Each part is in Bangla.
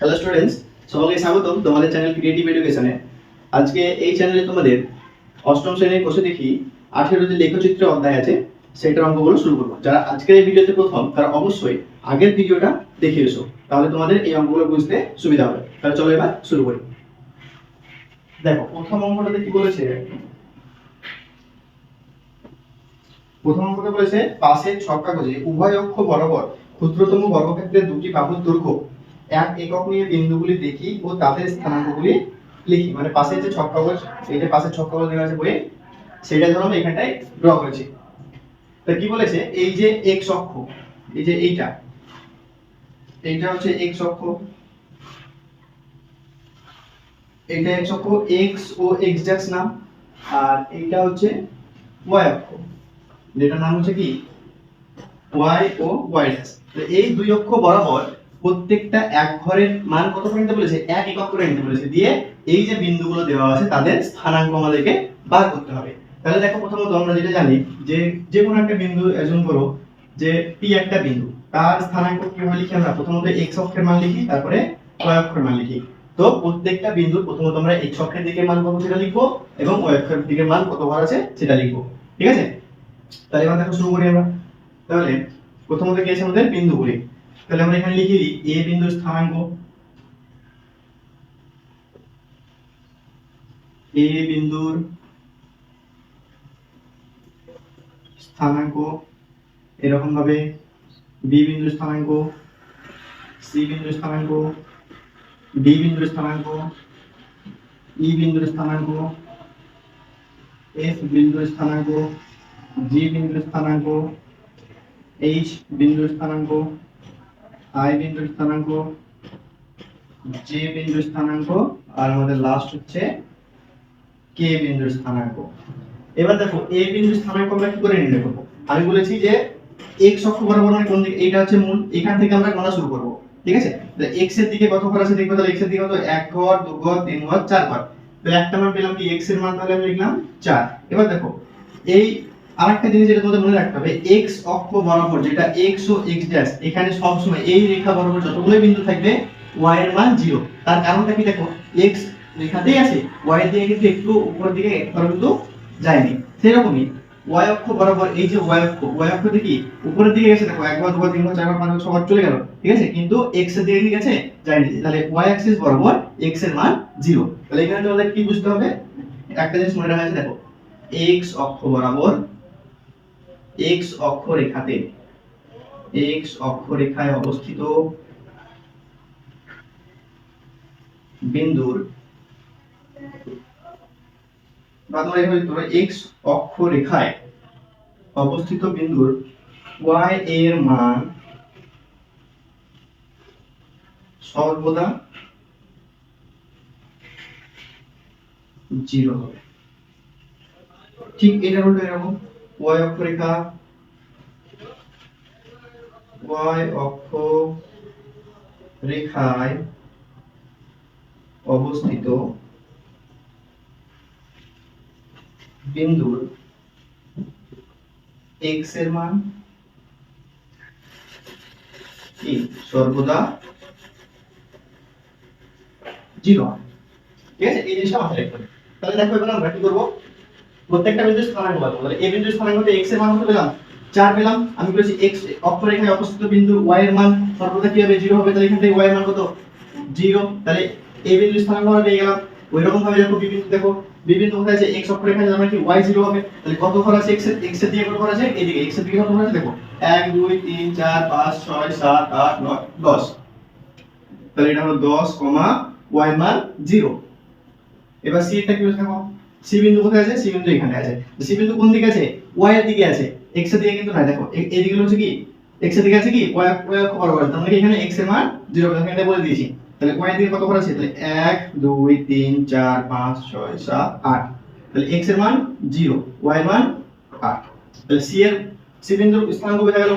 হ্যালো স্টুডেন্টস সকলকে স্বাগতম তোমাদের চ্যানেল ক্রিয়েটিভ এডুকেশনে আজকে এই চ্যানেলে তোমাদের অষ্টম শ্রেণির কোষে দেখি আঠেরো যে লেখচিত্র অধ্যায় আছে, সেটার অঙ্কগুলো শুরু করব। যারা আজকের এই ভিডিওতে প্রথম, তারা অবশ্যই আগের ভিডিওটা দেখে এসো। তাহলে তোমাদের এই অঙ্কগুলো বুঝতে সুবিধা হবে। তাহলে চলো এবার শুরু করি। দেখো, প্রথম অঙ্কটাতে কি বলেছে? প্রথম অঙ্কটা বলেছে, পাশের ছক কাগজে উভয় অক্ষ বরাবর ক্ষুদ্রতম বর্গক্ষেত্রের দুটি বাহুর দৈর্ঘ্য এক একক নিয়ে বিন্দুগুলি দেখি ও তাদের স্থানাঙ্কগুলি লিখি। মানে পাশে যে ছক কাগজ এই যে পাশের ছক কাগজ দেওয়া আছে বইয়ে, সেটা ধরো আমি এখানটায় ড্র করেছি। তা কি বলেছে? এই যে এক্স অক্ষ, এই যে এইটা এইটা হচ্ছে এক্স অক্ষ। এইটা এক্স অক্ষ এক্স ও এক্স ড্যাশ নাম, আর এইটা হচ্ছে ওয়াই অক্ষ। যেটার নাম হচ্ছে কি? ওয়াই ও ওয়াই ড্যাশ তো এই দুই অক্ষ বরাবর প্রত্যেকটা এক ঘরের মান কত করে নিতে বলেছে? এক একক করে নিতে বলেছে। দিয়ে এই যে বিন্দুগুলো দেওয়া আছে, তাদের স্থানাঙ্ক আমাদেরকে বার করতে হবে। তাহলে দেখো প্রথমত আমরা যেটা জানি, যে যে কোনো একটা বিন্দু অ্যাজুম করো, যে পি একটা বিন্দু, তার স্থানাঙ্ক কীভাবে লিখি আমরা প্রথমত এক্স অক্ষের মান লিখি, তারপরে ওয়াই অক্ষের মান লিখি। তো প্রত্যেকটা বিন্দু প্রথমত আমরা এক্স অক্ষের দিকে মান কত সেটা লিখব, এবং ওয়াই অক্ষের দিকে মান কত ঘর আছে সেটা লিখব। ঠিক আছে? তাহলে এবার দেখো শুরু করি আমরা। তাহলে প্রথমত কি আছে আমাদের? বিন্দুগুলি। তাহলে আমরা এখানে লিখে দিই এ বিন্দুর স্থানাঙ্ক। এ বিন্দুর স্থানাঙ্ক এরকম ভাবে বি বিন্দুর স্থানাঙ্ক, সি বিন্দুর স্থানাঙ্ক, ডি বিন্দুর স্থানাঙ্ক, ই বিন্দুর স্থানাঙ্ক, এফ বিন্দুর স্থানাঙ্ক, জি বিন্দুর স্থানাঙ্ক, এইচ বিন্দুর স্থানাঙ্ক। আই বিন্দুর স্থানাঙ্ক জে বিন্দুর স্থানাঙ্ক, আর আমাদের লাস্ট হচ্ছে কে বিন্দুর স্থানাঙ্ক। এবার দেখো এ বিন্দুর স্থানাঙ্ক আমরা কি করে নির্ণয় করব? আমি বলেছি যে এক্স অক্ষ বরাবর মানে কোন দিকে? এটা হচ্ছে মূল। এখান থেকে আমরা গণনা শুরু করব। ঠিক আছে? তাহলে এক্সের দিকে কত ঘর আছে দেখব? তাহলে এক্সের দিকে কত? এক ঘর, দু ঘর, তিন ঘর, চার ঘর। তাহলে একটা মান পেলাম কি? এক্সের মান তাহলে আমি লিখলাম চার। এবার দেখো, এই আরেকটা জিনিস যেটা তোমাদের মনে রাখতে হবে এক্স অক্ষ বরাবর যেটা এক্স ও এক্স ড্যাশ এখানে সব সময় এই রেখা বরাবর যতগুলো বিন্দু থাকবে ওয়াই এর মান জিরো তার কারণটা কি দেখো এক্স রেখাতেই আছে ওয়াই দিয়ে কিন্তু একটু উপরের দিকে একবার কিন্তু যায়নি। সেরকমই ওয়াই অক্ষ বরাবর এই যে ওয়াই অক্ষ ওয়াই অক্ষ কি উপরের দিকে গেছে, দেখো একবার, দুবার, তিনবার, চারবার, পাঁচবার, ছবার চলে গেল, ঠিক আছে? কিন্তু এক্সের দিকে গেছে? যায়নি। তাহলে ওয়াই অ্যাক্সিস বরাবর এক্সের মান জিরো তাহলে এখানে তোমাদের কি বুঝতে হবে? একটা জিনিস মনে রাখা আছে, দেখো এক্স অক্ষ বরাবর এক্স অক্ষরেখাতে। এক্স অক্ষরেখায় অবস্থিত বিন্দুর বা তোমরা এভাবে তোমরা অক্ষরেখায় অবস্থিত বিন্দুর y এর মান সর্বদা জিরো হবে। ঠিক এটা হলো এরকম। Y অক্ষরেখা y অক্ষ রেখায় অবস্থিত বিন্দুর x এর মান কি? সর্বদা জিরো। ঠিক আছে? এই জিনিসটা মাথায় রাখতে তাহলে দেখো এবার আমরা কি করব? প্রত্যেকটা বিন্দু স্থানাঙ্ক পাবো তাহলে এই বিন্দুর স্থানাঙ্ক হতে x এর মান কত পেলাম 4 পেলাম। আমি বলেছি x অক্ষরেখায় অবস্থিত বিন্দু y এর মান সর্বদা কি হবে? 0 হবে। তাহলে এখান থেকে y এর মান কত? 0 তাহলে এই বিন্দুর স্থানাঙ্ক আমরা পেয়ে গেলাম। ওই রকম ভাবে দেখো b বিন্দু দেখো b বিন্দু কোথায় আছে? X অক্ষরেখায় আমরা কি? Y 0 হবে। তাহলে কত ঘর আছে x এর? X এর দিকে কত ঘর আছে? এদিকে x এর দিকে কত ঘর আছে? দেখো 1 2 3 4 5 6 7 8 9 10 তাহলে এটা হলো 10 কমা, y মান 0 এবার c এরটা কি হচ্ছে দেখো? সি বিন্দু কোথায় আছে? সি বিন্দু এখানে আছে। সি বিন্দু কোন দিকে আছে? ওয়াই এর দিকে আছে। এক্সের দিকে কিন্তু না দেখো এদিকে হচ্ছে কি? এক্সের দিকে আছে কি? ওয়াই ওয়াই অক্ষ বরাবর তার মানে এখানে এক্সের মান 0 আমি এটা বলে দিয়েছি। তাহলে ওয়াই দিকে কত ঘর আছে? তাহলে 1 2 3 4 5 6 7 8 তাহলে এক্সের মান 0 ওয়াই এর মান 8 তাহলে সি এর সি বিন্দুর স্থানাঙ্ক বোঝা গেল?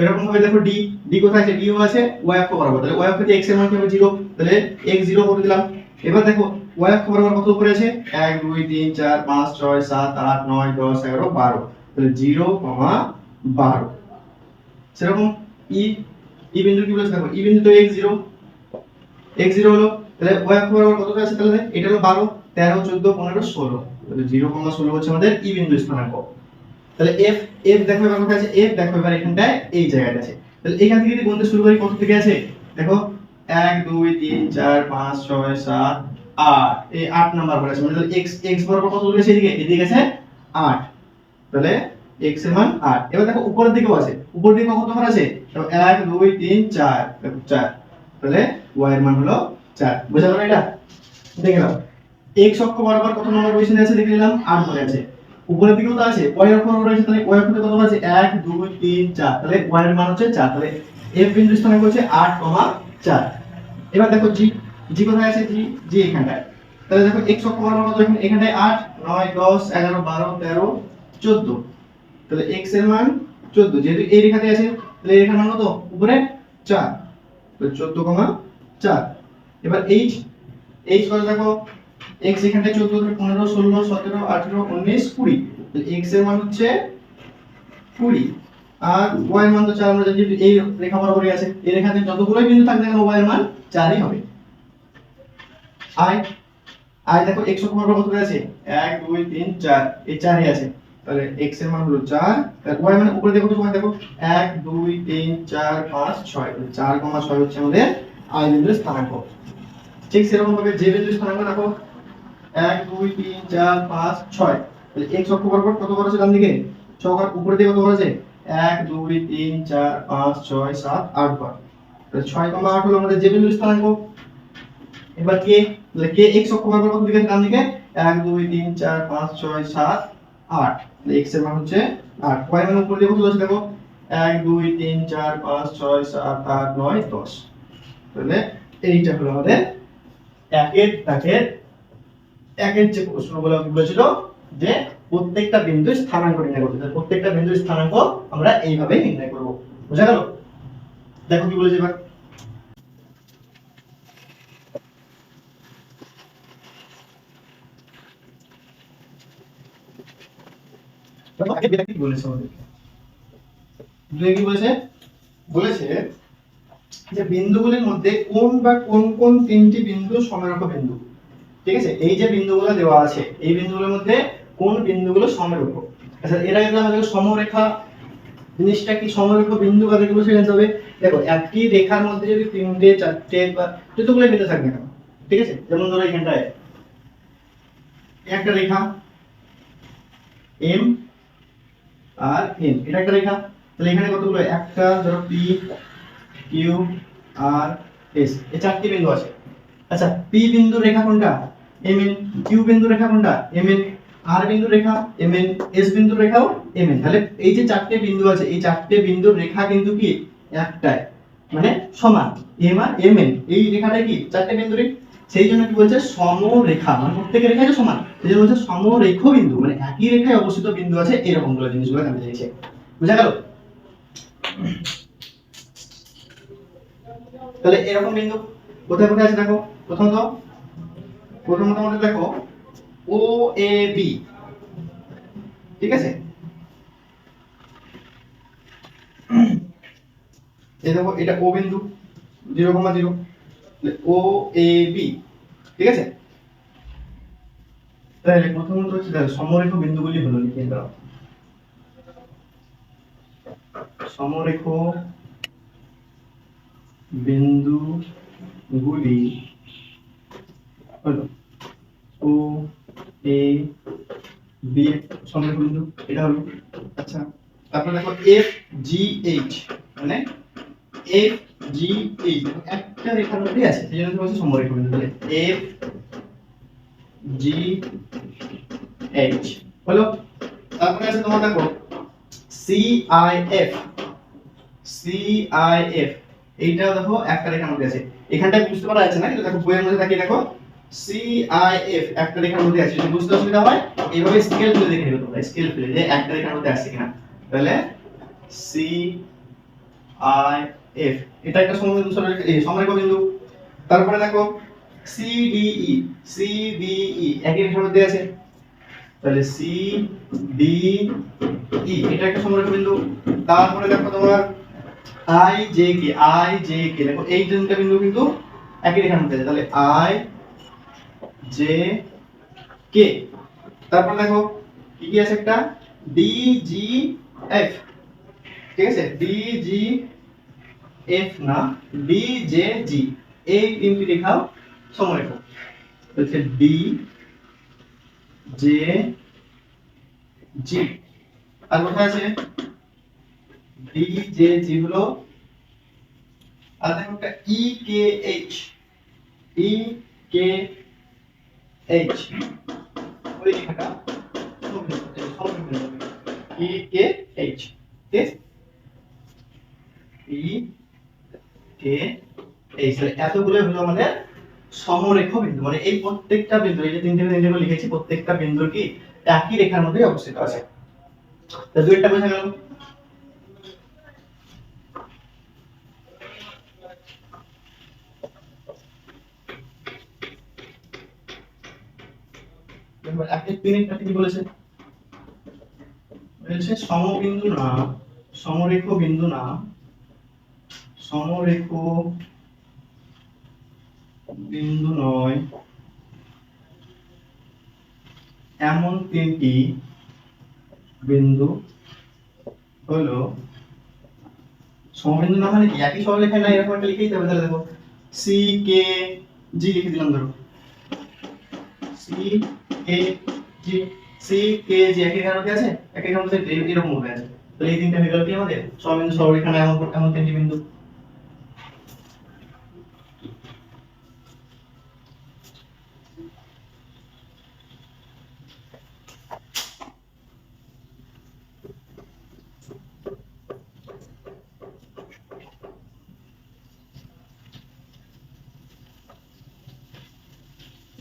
এরকম ভাবে দেখো ডি ডি কোথায় আছে? ডিও আছে ওয়াই অক্ষ বরাবর। তাহলে ওয়াই অক্ষতে এক্সের মান কি হবে? 0 তাহলে x 0 করে দিলাম। এবার দেখো বরাবর কত উপরে আছে? 1 2 3 4 5 6 7 8 9 10 11 12 তাহলে 0 12 সেরকম ই ই বিন্দু কি বলেছে? দেখো, ই বিন্দু তো x 0 এক্স জিরো হলো, তাহলে ওয়াই বরাবর কতটা আছে তাহলে? এটা হলো বারো, তেরো, চোদ্দ, পনেরো, ষোলো। তাহলে জিরো কমা ষোলো হচ্ছে আমাদের ই বিন্দু স্থানাঙ্ক। তাহলে এফ এফ দেখো এবার কোথায় আছে? এফ দেখো এবার এখানটায়, এই জায়গাটা আছে। তাহলে এখান থেকে যদি গুনতে শুরু করি, কত থেকে আছে? দেখো, এক, দুই, তিন, চার, পাঁচ, ছয়, সাত আট নাম্বার আছে। উপরের দিকেও তো আছে। ওয়াই অক্ষ আছে তাহলে ওয়াই অক্ষতে কত আছে? এক, দুই, তিন, চার। তাহলে ওয়াই এর মান হচ্ছে চার। তাহলে এফ বিন্দু স্থানাঙ্ক হচ্ছে আট কমা চার। এবার দেখো জি জি কোথায় আছে জি জি এখানটায়। তাহলে দেখো এক্স অক্ষ বরাবর কত এখানে? এখানটায় আট, নয়, দশ, এগারো, বারো, তেরো, চোদ্দ। তাহলে এক্সের মান চোদ্দ। যেহেতু এই রেখাতে আছে, তাহলে এই রেখার মান কত? উপরে চার। তো চোদ্দ কমা চার। এবার এইচ এইচ কত দেখো? এক্স এখানটায় চোদ্দ পনেরো, ষোলো, সতেরো, আঠেরো, উনিশ, কুড়ি। তাহলে এক্সের মান হচ্ছে কুড়ি। আর ওয়াই মান তো চার আমরা জানি এই রেখা বরাবরই আছে। এই রেখাতে যতগুলোই বিন্দু থাকবে না ওয়াই এর মান চারই হবে। আই আই দেখো এক্স অক্ষ বরাবর কত আছে? এক, দুই, তিন, চার। এই চারই আছে। তাহলে এক্সের মান হলো চার। ওয়াই মানে উপরে দেখো তোমার, দেখো, এক, দুই, তিন, চার, পাঁচ, ছয়। তাহলে চার কমা ছয় হচ্ছে আমাদের আই বিন্দুর স্থানাঙ্ক। ঠিক সেরকম ভাবে যে বিন্দুর স্থানাঙ্ক দেখো। এক, দুই, তিন, চার, পাঁচ, ছয়। তাহলে এক্স অক্ষ বরাবর কত বড় আছে ডান দিকে? চৌকার উপরে দিকে কত বড় আছে? এক, দুই, তিন, চার, পাঁচ, ছয়, সাত, আট বার। তাহলে ছয় কমা আট হলো আমাদের যে বিন্দুর স্থানাঙ্ক। এবার কে তাহলে কে এক্স অক্ষ বরাবর কত দিকে ডান দিকে এক, দুই, তিন, চার, পাঁচ, ছয়, সাত, আট। তাহলে এক্সের মান হচ্ছে আট। ওয়াই মানে উপরে কত আছে দেখো এক, দুই, তিন, চার, পাঁচ, ছয়, সাত, আট, নয়, দশ। তাহলে এইটা হলো আমাদের একের দাগের একের যে প্রশ্নগুলো বলেছিল যে প্রত্যেকটা বিন্দু স্থানাঙ্ক নির্ণয় করতে। প্রত্যেকটা বিন্দু স্থানাঙ্ক আমরা এইভাবে নির্ণয় করব। বুঝা গেল? দেখো কি বলেছে এবার। যে বিন্দুগুলির মধ্যে কোন বা কোন কোন তিনটি বিন্দু সমরেখ বিন্দু? ঠিক আছে? এই যে বিন্দুগুলো দেওয়া আছে, এই বিন্দুগুলোর মধ্যে কোন বিন্দুগুলো সমরেখ? আচ্ছা এর আমাদের সমরেখা জিনিসটা কি? সমরেখ বিন্দু কাদেরকে বলছে জানতে হবে? দেখো একটি রেখার মধ্যে যদি তিনটে, চারটে বা যতগুলো বিন্দু থাকবে না, ঠিক আছে? যেমন ধরো এখানটায় একটা রেখা এম আর এন এটা একটা রেখা। তাহলে এখানে কতগুলো? একটা, ধরো পি কিউ আর এস এই চারটি বিন্দু আছে। আচ্ছা পি বিন্দু রেখা কোনটা? এম এন কিউ বিন্দু রেখা কোনটা? এম এন আর বিন্দু রেখা এম এন এস বিন্দু রেখাও এম এন তাহলে এই যে চারটে বিন্দু আছে, এই চারটে বিন্দুর রেখা কিন্তু কি? একটাই। মানে সমান। এম আর এম এন এই রেখাটা কি? চারটে বিন্দুরই সেই জন্য কি বলছে? সমরেখা মানে প্রত্যেকের রেখাই তো সমান। সেই জন্য বলছে সমরেখ বিন্দু মানে একই রেখায় অবস্থিত বিন্দু আছে, এরকমগুলো জিনিসগুলো জানতে চাইছে বুঝা গেল? তাহলে এরকম বিন্দু কোথায় কোথায় আছে দেখো? প্রথমত প্রথমত আমাদের দেখো ও এ বি ঠিক আছে? এই দেখো, এটা ও বিন্দু, zero comma zero. O A B ঠিক আছে? তাহলে প্রথমত হচ্ছে দেখো, সমরেখ বিন্দুগুলি হলো লিখে দাও। সমরেখ বিন্দুগুলি হলো ও এ বি সমরেখ বিন্দু, এটা হলো আচ্ছা তারপরে দেখো এফ জি এইচ মানে এফ জি এইচ একটা রেখার মধ্যে আছে, সেই জন্য বলছি সমরেখ বিন্দু তাহলে এফ জি এইচ হলো, তারপরে আছে তোমার দেখো C I F C I F এইটা দেখো একটা রেখার মধ্যে আছে। এখানটায় বুঝতে পারা যাচ্ছে না, কিন্তু দেখো বইয়ের মধ্যে তাকিয়ে দেখো সি আই এফ একটা রেখার মধ্যে আছে, যদি বুঝতে অসুবিধা হয়, এইভাবে স্কেল ফেলে দেখে নিবে তোমরা স্কেল ফেলে যে একটা রেখার মধ্যে আছে কিনা। তাহলে সি আই এফ এটা একটা সমবিন্দু সমরেখ বিন্দু। তারপরে দেখো C D E C D E একই রেখার মধ্যে আছে। তাহলে সি ডি ই এটা একটা সমরেখ বিন্দু। তারপরে দেখো তোমার I J K I J K দেখো, এই তিনটা বিন্দু কিন্তু একই রেখার মধ্যে আছে। তাহলে আই জে কে তারপর দেখো, কি কি আছে একটা? ডি জি এফ ঠিক আছে? ডি জি এফ না ডি জে জি এই তিনটি রেখাও সমরেখা। হচ্ছে ডি জে জি আর কোথায় আছে? ডি জে জি হলো আর দেখো একটা ই K H E K H ওই লেখাটা ই কে এইচ ঠিক আছে ই এতগুলো হলো আমাদের সমরেখ বিন্দু মানে এই প্রত্যেকটা বিন্দু, এই যে তিনটে লিখেছি, প্রত্যেকটা বিন্দু কি একই রেখার মধ্যে অবস্থিত আছে? বোঝা গেল। সমবিন্দু না সমরেখ বিন্দু না সমরেখ, বিন্দু নয়। এমন তিনটি বিন্দু হলো সমবিন্দু না মানে কি? একই না এরকম একটা লিখেই যাবে তাহলে দেখো। সি কে জি লিখে দিলাম, ধরো। C K G C K জি একই মধ্যে আছে? একই মধ্যে এরকম ভাবে আছে। তাহলে এই তিনটা হয়ে গেল কি আমাদের সমবিন্দু সরলরেখা না এমন এমন তিনটি বিন্দু।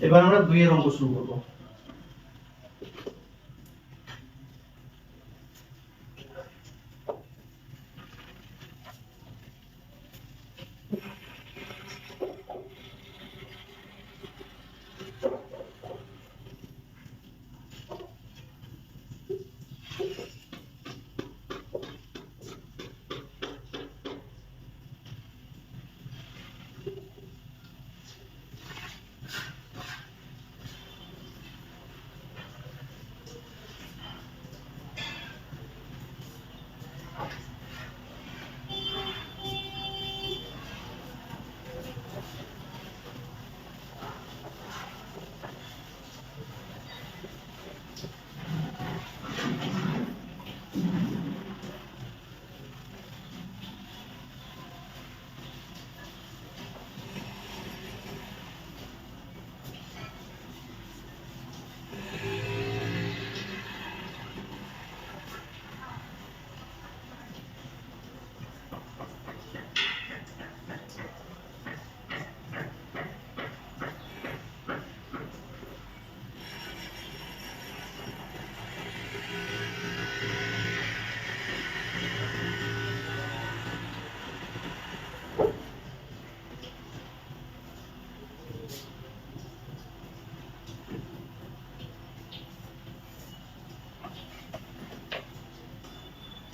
এবার আমরা দুইয়ের অঙ্ক শুরু করব।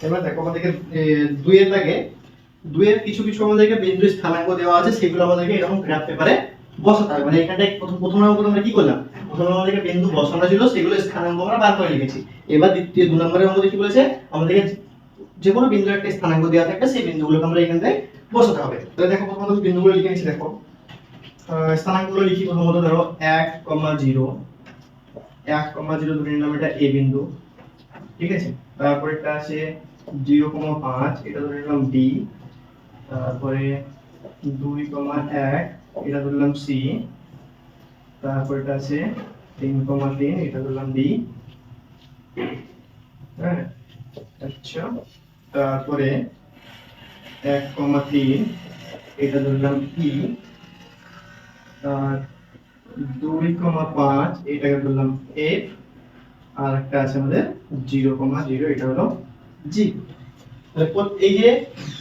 এবার দেখো আমাদেরকে দুইয়ের দাগে, দুইয়ের কিছু কিছু আমাদেরকে বিন্দু স্থানাঙ্ক দেওয়া আছে, সেগুলো আমাদেরকে এরকম গ্রাফ পেপারে বসাতে হবে। মানে এখানটায় প্রথম প্রথম অঙ্ক আমরা কি করলাম? প্রথম আমাদেরকে বিন্দু বসানো ছিল, সেগুলো স্থানাঙ্ক আমরা বার করে লিখেছি এবার দ্বিতীয় দু নম্বরের আমাদের কি বলেছে? আমাদেরকে যে কোনো বিন্দু একটা স্থানাঙ্ক দেওয়া থাকবে সেই বিন্দুগুলোকে আমরা এখানটায় বসাতে হবে। তাহলে দেখো প্রথমত বিন্দুগুলো লিখে নিচ্ছি, দেখো। স্থানাঙ্কগুলো লিখি প্রথমত, ধরো, এক কমা জিরো। এক কমা জিরো ধরে নিলাম এটা এ বিন্দু। ঠিক আছে? তারপরে একটা আছে জিরো কমা পাঁচ, এটা বি তারপরে দুই কমা এক, এটা ধরলাম সি আছে তিন কমা এটা ধরলাম ডি হ্যাঁ? আচ্ছা তারপরে এক কমা তিন, এটা ধরলাম ই আর দুই কমা পাঁচ, এটাকে ধরলাম এফ আর একটা আছে আমাদের জিরো কমা জিরো, এটা হলো জি। তাহলে এই যে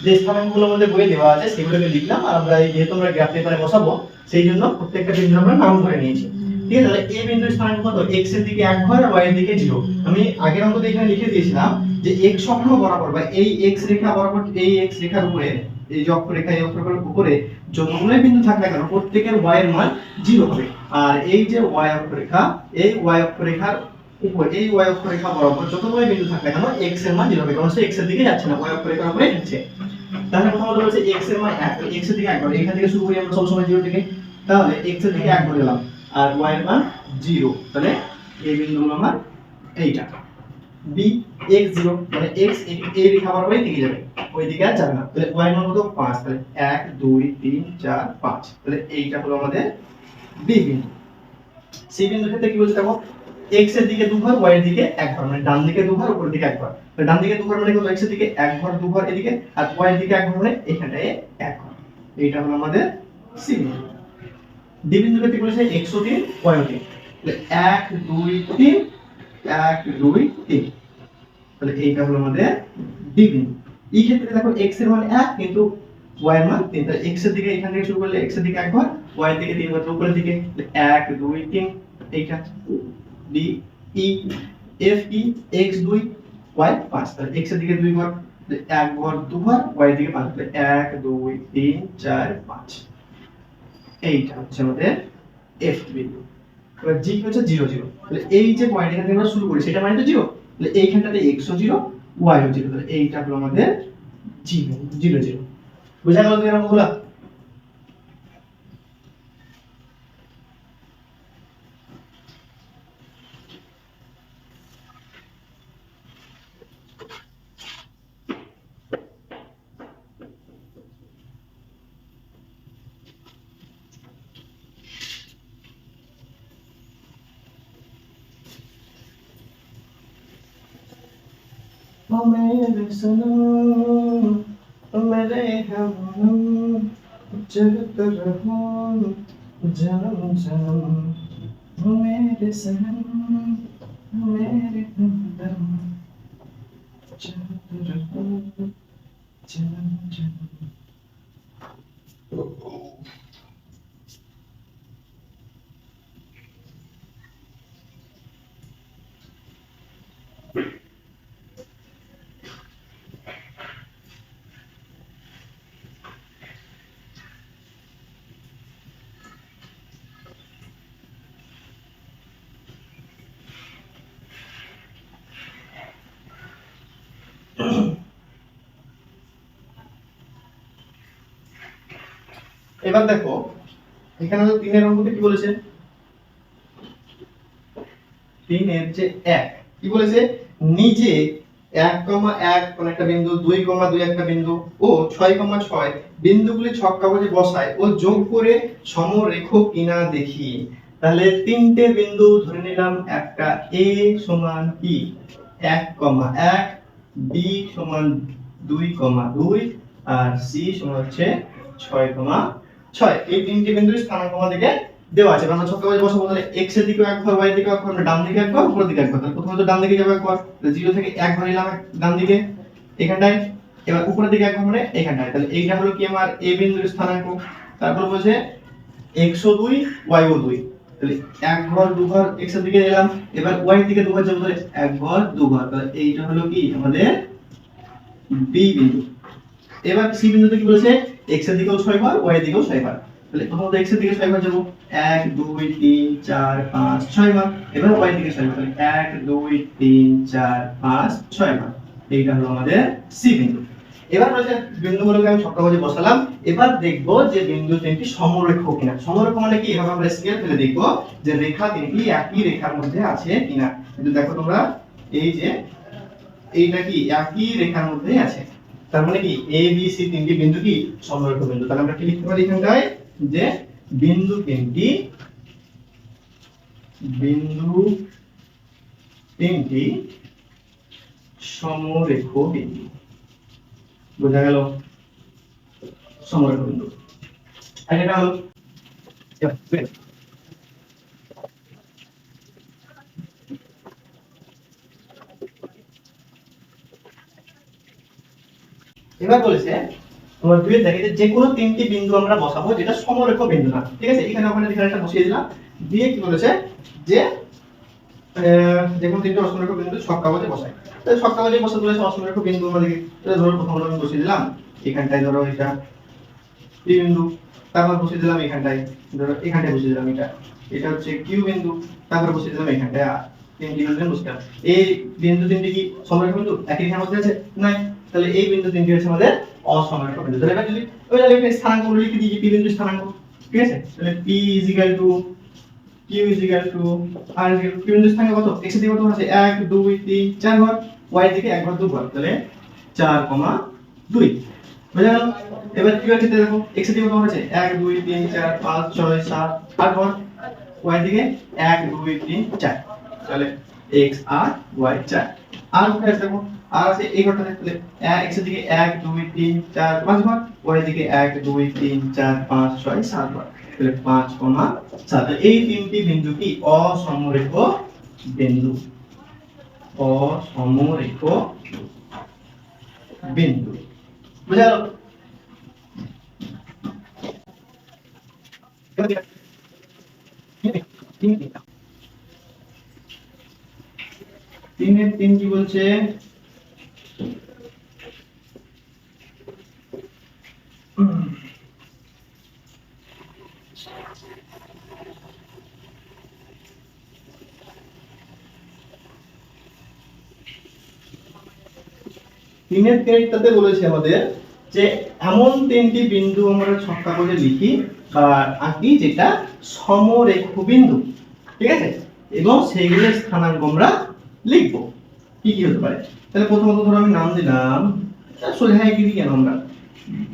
যে স্থানাঙ্কগুলো আমাদের বইয়ে দেওয়া আছে, সেগুলোকে লিখলাম আর আমরা যেহেতু আমরা গ্রাফ পেপারে বসাবো, সেই জন্য প্রত্যেকটা বিন্দু আমরা নাম ধরে নিয়েছি। ঠিক আছে? তাহলে এই বিন্দুর স্থানাঙ্ক কত? x এর দিকে এক ঘর আর y এর দিকে জিরো আমি আগের অঙ্কতে এখানে লিখে দিয়েছিলাম যে x অক্ষ বরাবর, বা এই x রেখা বরাবর, এই x রেখার উপরে, এই যে অক্ষরেখা এই অক্ষরেখার উপরে যতগুলোই বিন্দু থাক না কেন, প্রত্যেকের y এর মান জিরো হবে। আর এই যে y অক্ষরেখা এই y অক্ষরেখার উপর এই y অক্ষরেখা বরাবর যতগুলোই বিন্দু থাক কেন x এর মান জিরো হবে কারণ সে x এর দিকে যাচ্ছে না, y অক্ষরেখার উপরে যাচ্ছে। তাহলে প্রথমত বলছে x এর মান 1 তো x এর দিকে 1 করে এখান থেকে শুরু করি আমরা সবসময় 0 থেকে তাহলে x এর দিকে 1 করে দিলাম, আর y এর মান 0 তাহলে এই বিন্দুগুলো আমার এইটা। b, x 0 মানে x এই রেখা বরাবরই থেকে যাবে, ওই দিকে আর যাবে না। তাহলে এর মান কত? 5 তাহলে 1 2 3 4 5 তাহলে এইটা হলো আমাদের b বিন্দু। c বিন্দুর ক্ষেত্রে কি বলছে দেখো? X এর দিকে দুঘর, y এর দিকে এক ঘর মানে ডান দিকে দুঘর, উপরের দিকে এক ঘর ডান দিকে দুঘর মানে হলো x এর দিকে এক ঘর দুঘর এদিকে, আর y এর দিকে এক ঘর মানে এখানটায় এক ঘর এইটা হলো আমাদের c বিন্দু বিন্দুর ক্ষেত্রে কি বলেছে x ও 3 y ও 3 তাহলে 1 2 3 1 2 3 তাহলে এইটা হলো আমাদের d বিন্দু। এই ক্ষেত্রে দেখো x এর মান 1 কিন্তু y এর মান 3 তাহলে x এর দিকে এখান থেকে শুরু করলে x এর দিকে একবার y এর দিকে তিনবার উপরের দিকে। 1 2 3 এইটা। D e f e x 2 y 5 তাহলে x এর দিকে দুই ঘর এক ঘর দু ঘর, y দিকে পাঁচ। তাহলে 1 2 3 4 5 এইটা হচ্ছে আমাদের f বিন্দু। এবার কি হচ্ছে? 0 0 তাহলে এই যে পয়েন্ট এখান থেকে আমরা শুরু করি, সেটা মানে তো 0 তাহলে এইখানটাতে x ও 0 y ও 0 তাহলে এইটা হলো আমাদের বিন্দু 0 0 বোঝা গেল এরকম হলো? ओ मेरे सनम ओ मेरे हम जगत रहो जन्म जन्म ओ मेरे सनम ओ मेरे हमदम जगत रहो जन्म जन्म এবার দেখো, এখানে তো তিনের অঙ্কতে কি বলেছে? তিনের যে এক, কি বলেছে? নিজে এক কমা এক কোন একটা বিন্দু, দুই কমা দুই একটা বিন্দু, ও ছয় কমা ছয়, বিন্দুগুলি ছক কাগজে বসায় ও যোগ করে সমরেখ কিনা দেখি। তাহলে তিনটে বিন্দু ধরে নিলাম একটা এ সমান কি? এক কমা এক, বি সমান দুই কমা দুই, আর সি সমান হচ্ছে ছয় কমা ছয়, এই তিনটি বিন্দুর স্থানাঙ্ক আমাদেরকে দেওয়া আছে। আমরা ছক কাগজে বসাবো, তাহলে x এর দিকে এক ঘর, y এর দিকে এক ঘর, আমরা ডান দিকে এক ঘর, উপরের দিকে এক ঘর। তাহলে প্রথমে তো ডান দিকে যাবে এক ঘর, তাহলে জিরো থেকে এক ঘর নিলাম ডান দিকে, এখানটায়। এবার উপরের দিকে এক ঘর মানে এখানটায়। তাহলে এইটা হলো কি আমার a বিন্দুর স্থানাঙ্ক? তারপর বলছে ও দুই ও দুই। তাহলে এক ঘর, দু ঘর, x এর দিকে এলাম এবার y এর দিকে দু ঘর যাব, তাহলে এক ঘর, দু ঘর। তাহলে এইটা হলো কি? আমাদের b বিন্দু। এবার সি বিন্দুতে কি বলেছে? X এর দিকেও 6 বার, y এর দিকেও 6 বার। তাহলে প্রথমত x এর দিকে 6 বার যাব। 1 2 3 4 5 6 বার। এবার y এর দিকে 6 বার। তাহলে 1 2 3 4 5 6 বার। এইটা হলো আমাদের সি বিন্দু। এবার বলেছে বিন্দুগুলোকে আমি ছক্কাবাজি বসালাম, এবার দেখব যে বিন্দু তিনটি সমরেখ কিনা। সমরেখ মানে কি? এভাবে আমরা স্কেল ফেলে দেখব যে রেখা তিনটি একই রেখার মধ্যে আছে কিনা। কিন্তু দেখো তোমরা, এই যে এইটা কি? একই রেখার মধ্যে আছে। তার মানে কি? এ বি সি তিনটি বিন্দু কি সমরেখ বিন্দু। তাহলে আমরা কি লিখতে পারি এখানটায়? যে বিন্দু তিনটি বিন্দু তিনটি সমরেখ বিন্দু। বোঝা গেল? সমরেখ বিন্দু। আর এটা হলো এবার বলেছে, তোমার দুই দেখে যে কোনো তিনটি বিন্দু আমরা বসাবো, যেটা সমরেখ বিন্দু না। ঠিক আছে? এখানে ওখানে এখানে একটা বসিয়ে দিলাম। দিয়ে কি বলেছে? যে যে কোনো তিনটি অসমরেখ বিন্দু ছক কাগজে বসাই। তাহলে ছক কাগজে বসাতে বলেছে অসমরেখ বিন্দু আমাদেরকে। তাহলে ধরো প্রথমত আমি বসিয়ে দিলাম। এখানটায় ধরো এটা পি বিন্দু। তারপর বসিয়ে দিলাম এখানটায়। ধরো এখানটায় বসিয়ে দিলাম এটা। এটা হচ্ছে কিউ বিন্দু। তারপর বসিয়ে দিলাম এখানটায়। আর তিনটি বিন্দু দিলাম এই বিন্দু তিনটি কি সমরেখ বিন্দু? একই রেখার মধ্যে আছে? নাই। তাহলে এই বিন্দু তিনটি হচ্ছে আমাদের অসমরেখ বিন্দু। তাহলে এবার যদি ওই তাহলে এখানে স্থানাঙ্ক লিখে দিই পি বিন্দু স্থানাঙ্ক, ঠিক আছে? তাহলে P is equal to Q is equal to R Q বিন্দু স্থানাঙ্ক কত? X এর দিকে কত আছে 1 2 3 4 ঘর। Y এর দিকে 1 ঘর 2 ঘর। তাহলে 4 কমা 2 বুঝা গেল? এবার কিউ এর ক্ষেত্রে দেখো, x এর দিকে কত আছে 1 2 3 4 5 6 7 8 ঘর। Y দিকে 1 2 3 4 তাহলে x আর y 4 আর কোথায় দেখো? আর আছে এই ঘরটা তাহলে x এর দিকে 1 2 3 4 5 ঘর y এর দিকে 1 2 3 4 5 6 7 ঘর তাহলে 5 কমা 7 এই তিনটি বিন্দু কি? অসমরেখ বিন্দু। অসমরেখ বিন্দু। বুঝা গেল? তিনের তিন কি বলছে? তিনের তিনটাতে বলেছে আমাদের যে এমন তিনটি বিন্দু আমরা ছক্কা করে লিখি, বা আঁকি যেটা সমরেখ বিন্দু ঠিক আছে? এবং সেইগুলোর স্থানাঙ্ক আমরা কি কি হতে পারে? তাহলে প্রথমত ধরো আমি নাম দিলাম। তা সোজা এঁকে দিই কেন আমরা?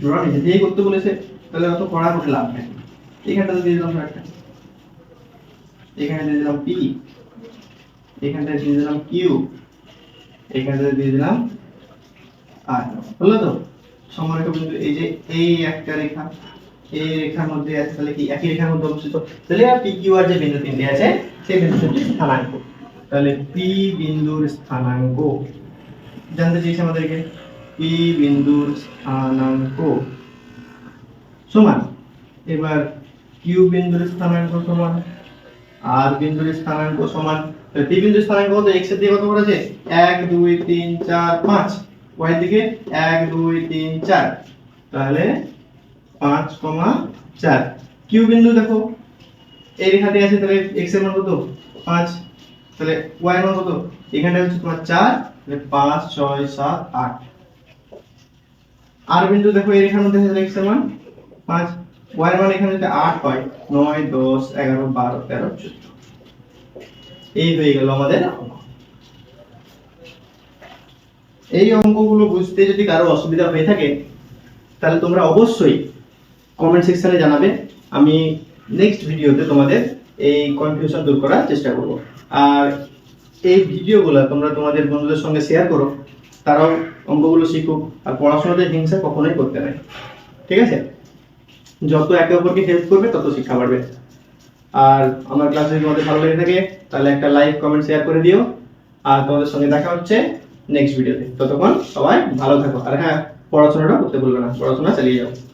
ধরো নিজে দিয়ে করতে বলেছে, তাহলে অত পড়া করে লাভ নেই। এখানটাতে দিয়ে দিলাম একটা এখানে দিয়ে দিলাম পি এখানটায় দিয়ে দিলাম কিউ এখানটাতে দিয়ে দিলাম আর হলো তো? সমরেখা বিন্দু এই যে এই একটা রেখা, এই রেখার মধ্যে আছে তাহলে কি একই রেখার মধ্যে অবস্থিত? তাহলে পি কিউ আর যে বিন্দু তিনটে আছে, সেই বিন্দু তিনটি স্থানাঙ্ক তাহলে পি বিন্দুর স্থানাঙ্ক। জানতে চাইছে আমাদেরকে? পি বিন্দুর স্থানাঙ্ক। সমান। এবার কিউ বিন্দুর স্থানাঙ্ক সমান আর বিন্দুর স্থানাঙ্ক সমান। পি বিন্দুর স্থানাঙ্ক কত? X এর দিকে কত করে আছে 1 2 3 4 5 y এর দিকে? 1 2 3 4 তাহলে 5 কমা 4 কিউ বিন্দু দেখো। এই রেখাতে আছে, তাহলে x এর মান কত? 5 তাহলে এর মান কত? এখানে হচ্ছে তোমার 4 তাহলে 5 6 7 8 আর বিন্দু দেখো এই রেখার মধ্যে x এর মান। 5 y এর মান এখানে যদি 8 হয় 9 10 11 12 13 14 এই হয়ে গেল আমাদের এই অঙ্কগুলো বুঝতে যদি কারও অসুবিধা হয়ে থাকে, তাহলে তোমরা অবশ্যই কমেন্ট সেকশনে জানাবে। আমি নেক্সট ভিডিওতে তোমাদের এই কনফিউশন দূর করার চেষ্টা করব। আর এই ভিডিওগুলো তোমরা তোমাদের বন্ধুদের সঙ্গে শেয়ার করো। তারাও অঙ্কগুলো শিখুক। আর পড়াশোনাতে হিংসা কখনোই করতে নাই। ঠিক আছে? যত একে অপরকে হেল্প করবে, তত শিক্ষা বাড়বে। আর আমার ক্লাস যদি তোমাদের ভালো লেগে থাকে, তাহলে একটা লাইক কমেন্ট শেয়ার করে দিও। আর তোমাদের সঙ্গে দেখা হচ্ছে নেক্সট ভিডিওতে ততক্ষণ সবাই ভালো থাকো। আর হ্যাঁ পড়াশোনাটা করতে ভুলবে না। পড়াশোনা চালিয়ে যাও।